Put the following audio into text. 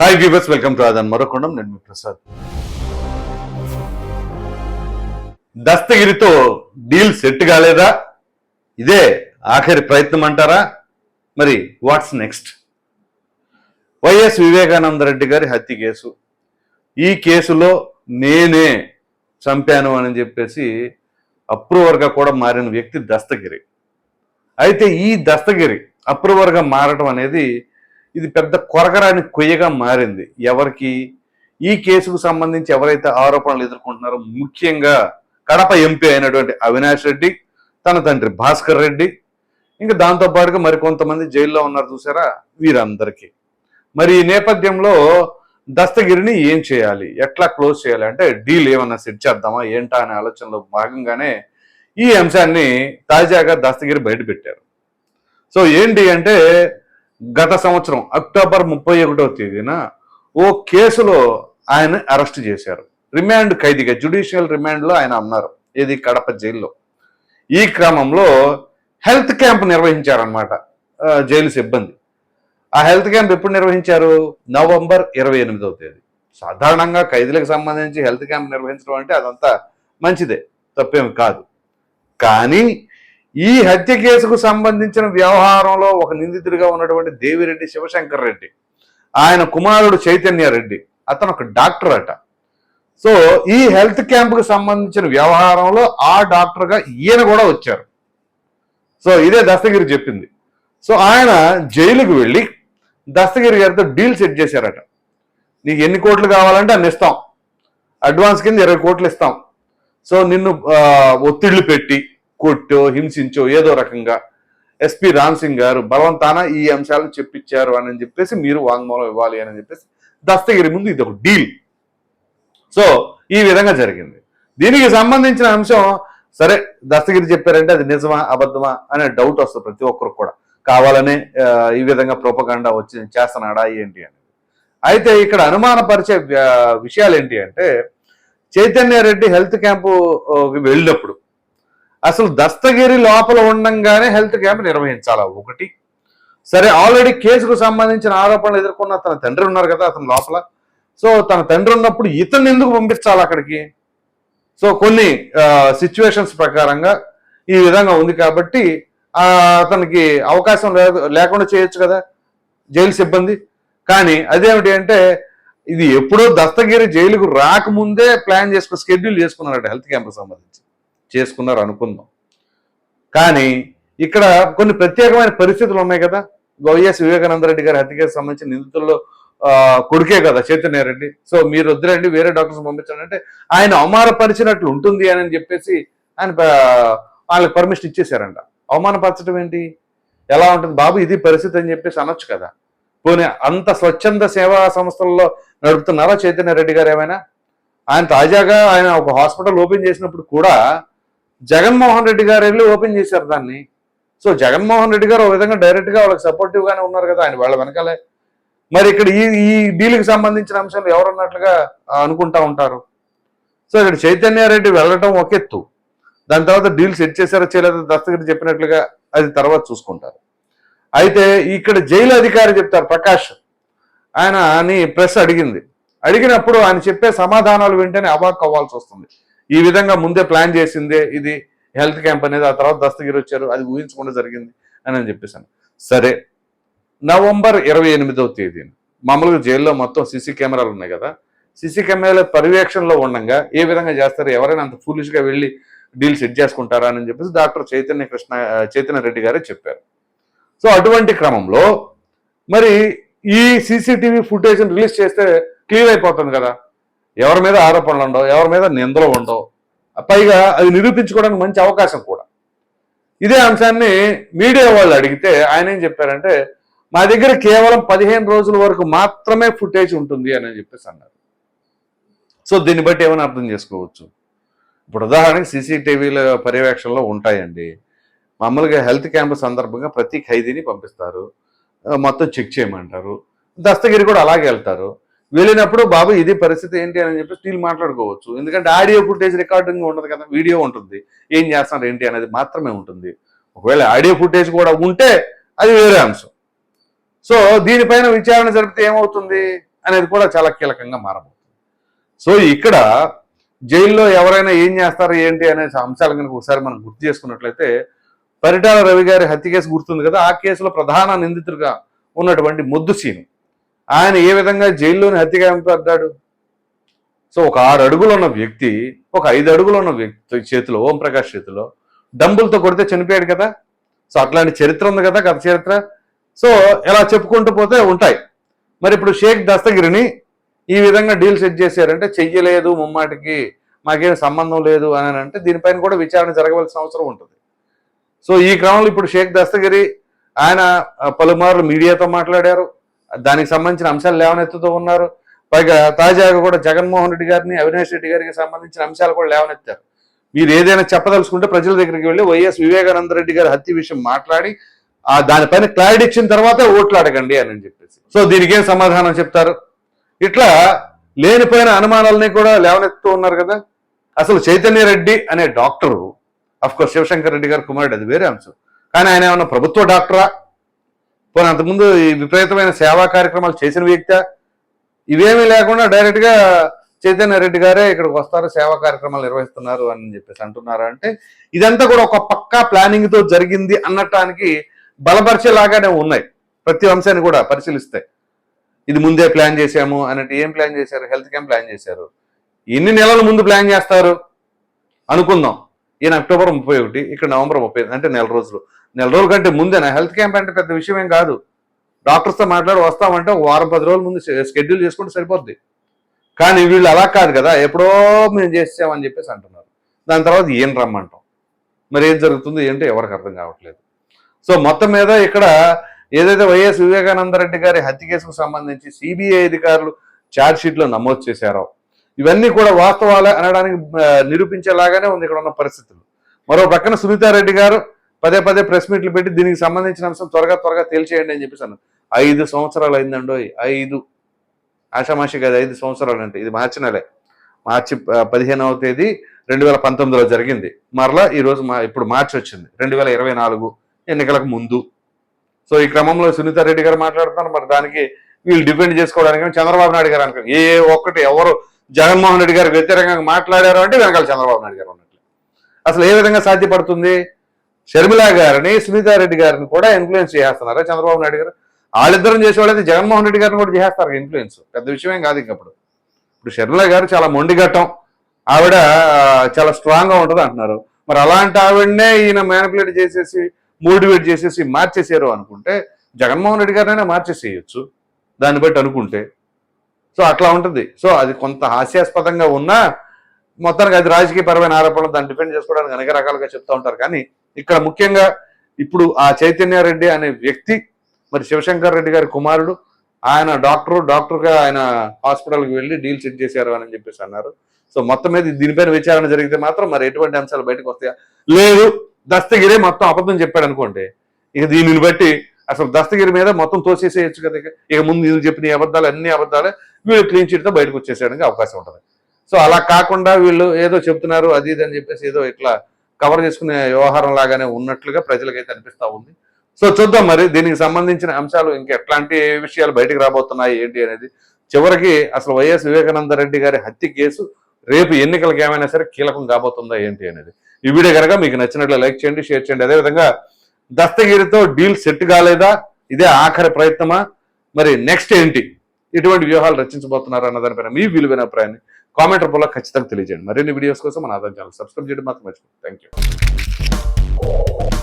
Hi viewers welcome to ఆదాన్ మరొకొండం నేను మీ ప్రసాద్ దస్తగిరితో డీల్ సెట్ కాలేదా? ఇదే ఆఖరి ప్రయత్నం అంటారా? మరి what's next? YS Vivekananda Reddy గారి హత్య కేసు. ఈ కేసులో నేనే చంపాను అని చెప్పేసి అప్రూవర్గా కూడా మారిన వ్యక్తి దస్తగిరి. అయితే ఈ దస్తగిరి అప్రూవర్గా మారటం అనేది ఇది పెద్ద కొరగరాని కొయ్యగా మారింది. ఎవరికి? ఈ కేసుకు సంబంధించి ఎవరైతే ఆరోపణలు ఎదుర్కొంటున్నారో ముఖ్యంగా కడప ఎంపీ అయినటువంటి అవినాష్ రెడ్డి తన తండ్రి భాస్కర్ రెడ్డి ఇంకా దాంతో పాటుగా మరికొంతమంది జైల్లో ఉన్నారు చూసారా వీరందరికీ. మరి ఈ నేపథ్యంలో దస్తగిరిని ఏం చేయాలి? ఎట్లా క్లోజ్ చేయాలి? అంటే డీల్ ఏమన్నా సెట్ చేద్దామా? ఏంటా అనే ఆలోచనలో భాగంగానే ఈ అంశాన్ని తాజాగా దస్తగిరి బయటపెట్టారు. సో ఏంటి అంటే గత సంవత్సరం అక్టోబర్ ముప్పై ఒకటో తేదీన ఓ కేసులో ఆయన అరెస్ట్ చేశారు. రిమాండ్ ఖైదీగా జ్యుడిషియల్ రిమాండ్లో ఆయన అన్నారు. ఇది కడప జైల్లో. ఈ క్రమంలో హెల్త్ క్యాంప్ నిర్వహించారనమాట జైలు సిబ్బంది. ఆ హెల్త్ క్యాంప్ ఎప్పుడు నిర్వహించారు? నవంబర్ ఇరవై ఎనిమిదవ తేదీ. సాధారణంగా ఖైదీలకు సంబంధించి హెల్త్ క్యాంప్ నిర్వహించడం అంటే అదంతా మంచిదే తప్పేమి కాదు. కానీ ఈ హత్య కేసుకు సంబంధించిన వ్యవహారంలో ఒక నిందితుడిగా ఉన్నటువంటి దేవిరెడ్డి శివశంకర్ రెడ్డి ఆయన కుమారుడు చైతన్య రెడ్డి అతను ఒక డాక్టర్ అట. సో ఈ హెల్త్ క్యాంప్కు సంబంధించిన వ్యవహారంలో ఆ డాక్టర్గా ఈయన కూడా వచ్చారు. సో ఇదే దస్తగిరి చెప్పింది. సో ఆయన జైలుకు వెళ్ళి దస్తగిరి గారితో డీల్ సెట్ చేశారట. నీకు ఎన్ని కోట్లు కావాలంటే అన్ని ఇస్తాం. అడ్వాన్స్ కింద ఇరవై కోట్లు ఇస్తాం. సో నిన్ను ఆ, ఒత్తిళ్ళు పెట్టి కొట్టో హింసించో ఏదో రకంగా. ఎస్పి రామ్ సింగ్ గారు బలవంతాన ఈ అంశాలను చెప్పించారు అని చెప్పేసి మీరు వాంగ్మూలం ఇవ్వాలి అని చెప్పేసి దస్తగిరి ముందు ఇది ఒక డీల్. సో ఈ విధంగా జరిగింది. దీనికి సంబంధించిన అంశం సరే దస్తగిరి చెప్పారంటే అది నిజమా అబద్ధమా అనే డౌట్ వస్తుంది ప్రతి ఒక్కరు కూడా. కావాలనే ఈ విధంగా ప్రోపగాండా వచ్చి చేస్తున్నాడా ఏంటి అని అయితే ఇక్కడ అనుమానపరిచే విషయాలు ఏంటి అంటే చైతన్య రెడ్డి హెల్త్ క్యాంపు వెళ్ళినప్పుడు అసలు దస్తగిరి లోపల ఉండంగానే హెల్త్ క్యాంప్ నిర్వహించాలా? ఒకటి. సరే ఆల్రెడీ కేసుకు సంబంధించిన ఆరోపణలు ఎదుర్కొన్న తన తండ్రి ఉన్నారు కదా అతని లోపల. సో తన తండ్రి ఉన్నప్పుడు ఇతన్ని ఎందుకు పంపించాలి అక్కడికి? సో కొన్ని సిచ్యువేషన్స్ ప్రకారంగా ఈ విధంగా ఉంది కాబట్టి అతనికి అవకాశం లేదు లేకుండా చేయొచ్చు కదా జైలు సిబ్బంది. కానీ అదేమిటి అంటే ఇది ఎప్పుడో దస్తగిరి జైలుకు రాకముందే ప్లాన్ చేసుకుని షెడ్యూల్ చేసుకున్నారట హెల్త్ క్యాంప్ సంబంధించి. చేసుకున్నారు అనుకుందాం కానీ ఇక్కడ కొన్ని ప్రత్యేకమైన పరిస్థితులు ఉన్నాయి కదా. వైఎస్ వివేకానంద రెడ్డి గారి హత్యకి సంబంధించిన నిందితుల్లో కొడుకే కదా చైతన్య రెడ్డి. సో మీరు వద్దురండి వేరే డాక్టర్స్ పంపించండి అంటే ఆయన అవమానపరిచినట్లు ఉంటుంది అని చెప్పేసి ఆయన వాళ్ళకి పర్మిషన్ ఇచ్చేశారంట. అవమానపరచడం ఏంటి? ఎలా ఉంటుంది? బాబు ఇది పరిస్థితి అని చెప్పేసి అనొచ్చు కదా. పోనీ అంత స్వచ్ఛంద సేవా సంస్థల్లో నడుపుతున్నారా చైతన్య రెడ్డి గారు ఏమైనా? ఆయన తాజాగా ఆయన ఒక హాస్పిటల్ ఓపెన్ చేసినప్పుడు కూడా జగన్మోహన్ రెడ్డి గారు వెళ్ళి ఓపెన్ చేశారు దాన్ని. సో జగన్మోహన్ రెడ్డి గారు ఒక విధంగా డైరెక్ట్గా వాళ్ళకి సపోర్టివ్గానే ఉన్నారు కదా ఆయన వాళ్ళ వెనకాలే. మరి ఇక్కడ ఈ ఈ డీల్కి సంబంధించిన అంశాలు ఎవరున్నట్లుగా అనుకుంటా ఉంటారు. సో ఇక్కడ చైతన్య రెడ్డి వెళ్ళటం ఒక ఎత్తు. దాని తర్వాత డీల్ సెట్ చేశారో చేయలేదో దస్తగిరి చెప్పినట్లుగా అది తర్వాత చూసుకుంటారు. అయితే ఇక్కడ జైలు అధికారి చెప్తారు ప్రకాష్. ఆయన అని ప్రెస్ అడిగింది. అడిగినప్పుడు ఆయన చెప్పే సమాధానాలు వింటేనే అవాక్ అవ్వాల్సి వస్తుంది. ఈ విధంగా ముందే ప్లాన్ చేసిందే ఇది హెల్త్ క్యాంప్ అనేది ఆ తర్వాత దస్తగిరి వచ్చారు అది ఊహించకుండా జరిగింది అని అని చెప్పేసాను సరే నవంబర్ ఇరవై ఎనిమిదవ తేదీన మామూలుగా జైల్లో మొత్తం సీసీ కెమెరాలు ఉన్నాయి కదా సీసీ కెమెరాల పర్యవేక్షణలో ఉండగా ఏ విధంగా చేస్తారు ఎవరైనా అంత ఫూలిష్గా వెళ్ళి డీల్ సెట్ చేసుకుంటారా అని చెప్పేసి డాక్టర్ చైతన్య కృష్ణ చైతన్య రెడ్డి గారే చెప్పారు. సో అటువంటి క్రమంలో మరి ఈ సీసీటీవీ ఫుటేజ్ని రిలీజ్ చేస్తే క్లియర్ అయిపోతుంది కదా. ఎవరి మీద ఆరోపణలు ఉండవు ఎవరి మీద నిందలు ఉండవు. పైగా అది నిరూపించుకోవడానికి మంచి అవకాశం కూడా. ఇదే అంశాన్ని మీడియా వాళ్ళు అడిగితే ఆయన ఏం చెప్పారంటే మా దగ్గర కేవలం పదిహేను రోజుల వరకు మాత్రమే ఫుటేజ్ ఉంటుంది అని చెప్పేసి అన్నారు. సో దీన్ని బట్టి ఏమైనా అర్థం చేసుకోవచ్చు? ఇప్పుడు ఉదాహరణకి సీసీటీవీల పర్యవేక్షణలో ఉంటాయండి. మామూలుగా హెల్త్ క్యాంప్ సందర్భంగా ప్రతి ఖైదీని పంపిస్తారు. మొత్తం చెక్ చేయమంటారు. దస్తగిరి కూడా అలాగే వెళ్తారు. వెళ్ళినప్పుడు బాబు ఇది పరిస్థితి ఏంటి? అని చెప్పి స్టీల్ మాట్లాడుకోవచ్చు. ఎందుకంటే ఆడియో ఫుటేజ్ రికార్డింగ్ ఉండదు కదా వీడియో ఉంటుంది. ఏం చేస్తున్నారు ఏంటి అనేది మాత్రమే ఉంటుంది. ఒకవేళ ఆడియో ఫుటేజ్ కూడా ఉంటే అది వేరే అంశం. సో దీనిపైన విచారణ జరిపితే ఏమవుతుంది అనేది కూడా చాలా కీలకంగా మారబోతుంది. సో ఇక్కడ జైల్లో ఎవరైనా ఏం చేస్తారు ఏంటి అనే అంశాలు కనుక ఒకసారి మనం గుర్తు చేసుకున్నట్లయితే పరిటాల రవి గారి హత్య కేసు గుర్తుంది కదా ఆ కేసులో ప్రధాన నిందితుడిగా ఉన్నటువంటి ముద్దు సీను. ఆయన ఏ విధంగా జైల్లోని హత్యగా పడ్డాడు సో ఒక ఆరు అడుగులు ఉన్న వ్యక్తి ఒక ఐదు అడుగులు ఉన్న వ్యక్తి చేతిలో ఓం ప్రకాష్ చేతిలో డంబులతో కొడితే చనిపోయాడు కదా? సో అట్లాంటి చరిత్ర ఉంది కదా కథ చరిత్ర? సో ఇలా చెప్పుకుంటూ పోతే ఉంటాయి. మరి ఇప్పుడు షేక్ దస్తగిరిని ఈ విధంగా డీల్ సెట్ చేశారంటే చెయ్యలేదు ముమ్మాటికి మాకేం సంబంధం లేదు అని అంటే దీనిపైన కూడా విచారణ జరగవలసిన అవసరం ఉంటుంది. సో ఈ క్రమంలో ఇప్పుడు షేక్ దస్తగిరి ఆయన పలుమార్లు మీడియాతో మాట్లాడారు. దానికి సంబంధించిన అంశాలు లేవనెత్తుతూ ఉన్నారు. పైగా తాజాగా కూడా జగన్మోహన్ రెడ్డి గారిని అవినాష్ రెడ్డి గారికి సంబంధించిన అంశాలు కూడా లేవనెత్తారు. మీరు ఏదైనా చెప్పదలుచుకుంటే ప్రజల దగ్గరికి వెళ్ళి వైఎస్ వివేకానంద రెడ్డి గారి హత్య విషయం మాట్లాడి ఆ దానిపైన క్లారిటీ ఇచ్చిన తర్వాత ఓట్లు అడగండి అని చెప్పేసి. సో దీనికి ఏం సమాధానం చెప్తారు? ఇట్లా లేనిపోయిన అనుమానాలని కూడా లేవనెత్తుతూ ఉన్నారు కదా. అసలు చైతన్య రెడ్డి అనే డాక్టరు అఫ్కోర్స్ శివశంకర్ రెడ్డి గారు కుమారుడు అది వేరే అంశం. కానీ ఆయన ఏమన్నా ప్రభుత్వ డాక్టరా? పోనీ అంతకుముందు ఈ విపరీతమైన సేవా కార్యక్రమాలు చేసిన వ్యక్తి ఇవేమీ లేకుండా డైరెక్ట్గా చైతన్య రెడ్డి గారే ఇక్కడికి వస్తారు సేవా కార్యక్రమాలు నిర్వహిస్తున్నారు అని చెప్పేసి అంటున్నారు? అంటే ఇదంతా కూడా ఒక పక్కా ప్లానింగ్తో జరిగింది అన్నటానికి బలపరిచేలాగానే ఉన్నాయి. ప్రతి అంశాన్ని కూడా పరిశీలిస్తే. ఇది ముందే ప్లాన్ చేశాము అన్నట్టు ఏం ప్లాన్ చేశారు? హెల్త్ క్యాంప్ ప్లాన్ చేశారు. ఎన్ని నెలల ముందు ప్లాన్ చేస్తారు? అనుకుందాం. ఈయన అక్టోబర్ ముప్పై ఒకటి ఇక్కడ నవంబర్ ముప్పై అంటే నెల రోజులు. నెల రోజుల కంటే ముందేనా హెల్త్ క్యాంప్ అంటే పెద్ద విషయం ఏం కాదు. డాక్టర్స్తో మాట్లాడి వస్తామంటే ఒక వారం పది రోజుల ముందు షెడ్యూల్ చేసుకుంటే సరిపోద్ది. కానీ వీళ్ళు అలా కాదు కదా ఎప్పుడో మేము చేసామని చెప్పేసి అంటున్నారు. దాని తర్వాత ఏం రమ్మంటాం. మరి ఏం జరుగుతుంది ఏంటో ఎవరికి అర్థం కావట్లేదు. సో మొత్తం మీద ఇక్కడ ఏదైతే వైఎస్ వివేకానంద రెడ్డి గారి హత్య కేసుకు సంబంధించి సిబిఐ అధికారులు ఛార్జ్ షీట్లో నమోదు చేశారో ఇవన్నీ కూడా వాస్తవాలే అనడానికి నిరూపించేలాగానే ఉంది ఇక్కడ ఉన్న పరిస్థితులు. మరో పక్కన సునీతారెడ్డి గారు పదే పదే ప్రెస్ మీట్లు పెట్టి దీనికి సంబంధించిన అంశం త్వరగా త్వరగా తేల్చేయండి అని చెప్పేసి అన్నారు. ఐదు సంవత్సరాలు అయిందండో ఐదు. ఆషామాషి కాదు ఐదు సంవత్సరాలు అంటే ఇది మార్చి నెలే. మార్చి పదిహేనవ తేదీ రెండు వేల పంతొమ్మిదిలో జరిగింది. మరలా ఈ రోజు మా ఇప్పుడు మార్చి వచ్చింది రెండు వేల ఇరవై నాలుగు ఎన్నికలకు ముందు. సో ఈ క్రమంలో సునీతారెడ్డి గారు మాట్లాడుతున్నారు మరి దానికి వీళ్ళు డిపెండ్ చేసుకోవడానికి చంద్రబాబు నాయుడు గారు అనుకో ఏ ఒక్కటి ఎవరు జగన్మోహన్ రెడ్డి గారు వ్యతిరేకంగా మాట్లాడారు అంటే వెనకాల చంద్రబాబు నాయుడు గారు ఉన్నట్లు. అసలు ఏ విధంగా సాధ్యపడుతుంది? షర్మిల గారిని సునీతారెడ్డి గారిని కూడా ఇన్ఫ్లుయెన్స్ చేస్తున్నారా చంద్రబాబు నాయుడు గారు? వాళ్ళిద్దరం చేసేవాళ్ళైతే జగన్మోహన్ రెడ్డి గారిని కూడా చేస్తారు ఇన్ఫ్లుయెన్స్ పెద్ద విషయమేం కాదు ఇంకప్పుడు. ఇప్పుడు షర్మిల గారు చాలా మొండిగట్టం ఆవిడ చాలా స్ట్రాంగ్గా ఉంటుంది అంటున్నారు. మరి అలాంటి ఆవిడనే ఈయన మ్యానిపులేట్ చేసేసి మోటివేట్ చేసేసి మార్చేసారు అనుకుంటే జగన్మోహన్ రెడ్డి గారినైనా మార్చేసేయచ్చు. దాన్ని బట్టి అనుకుంటే. సో అట్లా ఉంటుంది. సో అది కొంత హాస్యాస్పదంగా ఉన్నా మొత్తానికి అది రాజకీయపరమైన ఆరోపణలు దాన్ని డిఫెండ్ చేసుకోవడానికి అనేక రకాలుగా చెప్తూ ఉంటారు. కానీ ఇక్కడ ముఖ్యంగా ఇప్పుడు ఆ చైతన్య రెడ్డి అనే వ్యక్తి మరి శివశంకర్ రెడ్డి గారి కుమారుడు ఆయన డాక్టర్ డాక్టర్గా ఆయన హాస్పిటల్కి వెళ్ళి డీల్ సెట్ చేశారు అని చెప్పేసి అన్నారు. సో మొత్తం మీద దీనిపైన విచారణ జరిగితే మాత్రం మరి ఎటువంటి అంశాలు బయటకు వస్తాయా? లేదు. దస్తగిరే మొత్తం అబద్ధం చెప్పాడు అనుకోండి. ఇక దీనిని బట్టి అసలు దస్తగిరి మీద మొత్తం తోసేసేయచ్చు కదా ఇక. ముందు చెప్పిన ఈ అబద్ధాలు అన్ని అబద్ధాలే వీళ్ళు క్లీన్ చిట్తో బయటకు వచ్చేసేయడానికి అవకాశం ఉంటుంది. సో అలా కాకుండా వీళ్ళు ఏదో చెప్తున్నారు అది ఇది అని చెప్పేసి ఏదో ఇట్లా కవర్ చేసుకునే వ్యవహారం లాగానే ఉన్నట్లుగా ప్రజలకైతే అనిపిస్తా ఉంది. సో చూద్దాం మరి దీనికి సంబంధించిన అంశాలు ఇంకా ఎట్లాంటి విషయాలు బయటకు రాబోతున్నాయి ఏంటి అనేది. చివరికి అసలు వైఎస్ వివేకానంద రెడ్డి గారి హత్య కేసు రేపు ఎన్నికలకు ఏమైనా సరే కీలకం కాబోతుందా ఏంటి అనేది. ఈ వీడియో కనుక మీకు నచ్చినట్లు లైక్ చేయండి షేర్ చేయండి. అదేవిధంగా దస్తగిరితో డీల్ సెట్ కాలేదా? ఇదే ఆఖరి ప్రయత్నమా? మరి నెక్స్ట్ ఏంటి? ఇటువంటి వ్యూహాలు రచించబోతున్నారు అన్న దానిపైన మీ విలువైన అభిప్రాయాన్ని కామెంట్ రూపంలో ఖచ్చితంగా తెలియజేయండి. మరిన్ని వీడియోస్ కోసం మన ఆధార్ ఛానల్ సబ్స్క్రైబ్ చేయడం మాత్రం మర్చిపోండి థ్యాంక్ యూ